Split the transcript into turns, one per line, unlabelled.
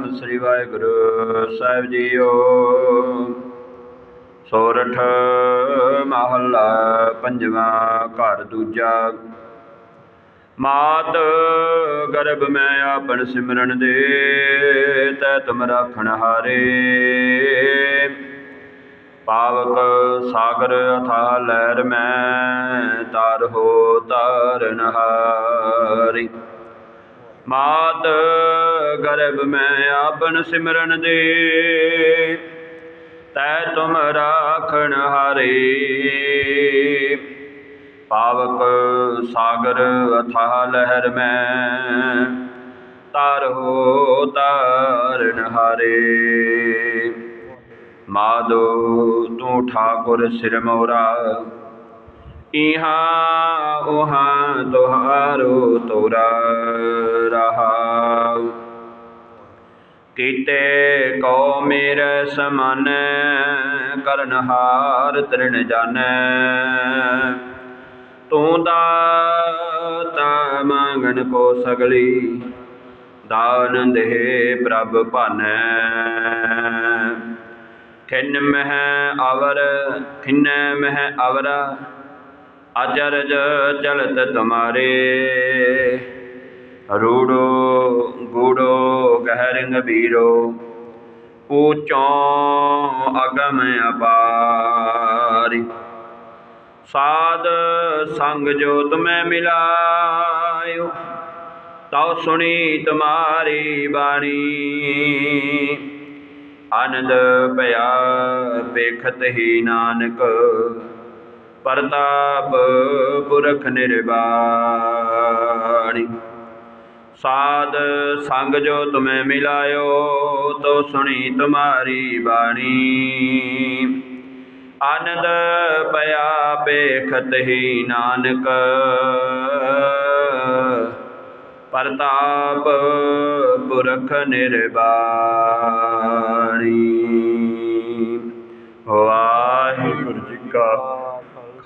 ਸਤਨਾਮ ਸ੍ਰੀ ਵਾਹਿਗੁਰੂ ਸਾਹਿਬ ਜੀਓ। ਸੋਰਠ ਮਹੱਲਾ ਪੰਜਵਾਂ, ਘਰ ਦੂਜਾ। ਮਾਤ ਗਰਭ ਮੈਂ ਆਪਣ ਸਿਮਰਨ ਦੇ, ਤੈ ਤੁਮ ਰਾਖਣ ਹਾਰੇ। ਪਾਵਕ ਸਾਗਰ ਅਥਾ ਲਹਿਰ ਮੈਂ, ਤਾਰ ਹੋ ਤਾਰਨ ਹਾਰੀ। ਮਾਤ ਗਰਭ ਮੈਂ ਆਪਨ ਸਿਮਰਨ ਦੇ। ਤੈ ਤੁਮ ਰਾਖਣ ਹਾਰੇ। ਪਾਵਕ ਸਾਗਰ ਅਥਾ ਲਹਿਰ ਮੈਂ। ਤਾਰ ਹੋ ਤਾਰਨ ਹਾਰੇ। ਮਾਦੋ ਤੂੰ ਠਾਕੁਰ ਸਿਰ ਮੋਰਾ। ਇਹਾ ਉਹਾ ਤੁਹਾਰੋ ਤੋਰਾ ਰਹਾ ਕੀਤੇ ਕੋ ਮੇਰੇ ਸਮਾਨ ਕਰਨਹਾਰ ਤ੍ਰਿਣ ਜਾਣੈ ਤੂੰ ਦਾਤਾ ਮੰਗਣ ਕੋ ਸਗਲੀ ਦਾਨ ਦੇ ਪ੍ਰਭ ਭਾਨੈ ਖਿਨ ਮਹਿ ਅਵਰ ਖਿਨ ਮਹਿ ਅਵਰਾ ਅਚਰਜ ਚਲਤ ਤੁਮਾਰੇ। ਰੂੜੋ ਗੂੜੋ ਗਹਿਰ ਗੰਭੀਰੋ ਊਚੋਂ ਅਗਮ ਅਪਾਰੀ। ਸਾਧ ਸੰਗ ਜੋ ਤੁਮੈ ਮਿਲਾਇਓ, ਤਉ ਸੁਣੀ ਤੁਮਾਰੀ ਬਾਣੀ। ਆਨੰਦ ਭਇਆ ਵੇਖਤ ਹੀ ਨਾਨਕ ਪ੍ਰਤਾਪ, ਪੁਰਖ ਨਿਰਵਾਣੀ। ਸਾਧ ਸੰਗ ਜੋ ਤੁਮੈ ਮਿਲਾਇਓ, ਤੋ ਸੁਣੀ ਤੁਮਾਰੀ ਬਾਣੀ। ਆਨੰਦ ਪਿਆ ਪੇਖਤ ਹੀ ਨਾਨਕ। ਪ੍ਰਤਾਪ, ਪੁਰਖ ਨਿਰਵਾਣੀ। ਵਾਹਿਗੁਰੂ ਜੀ ਕਾ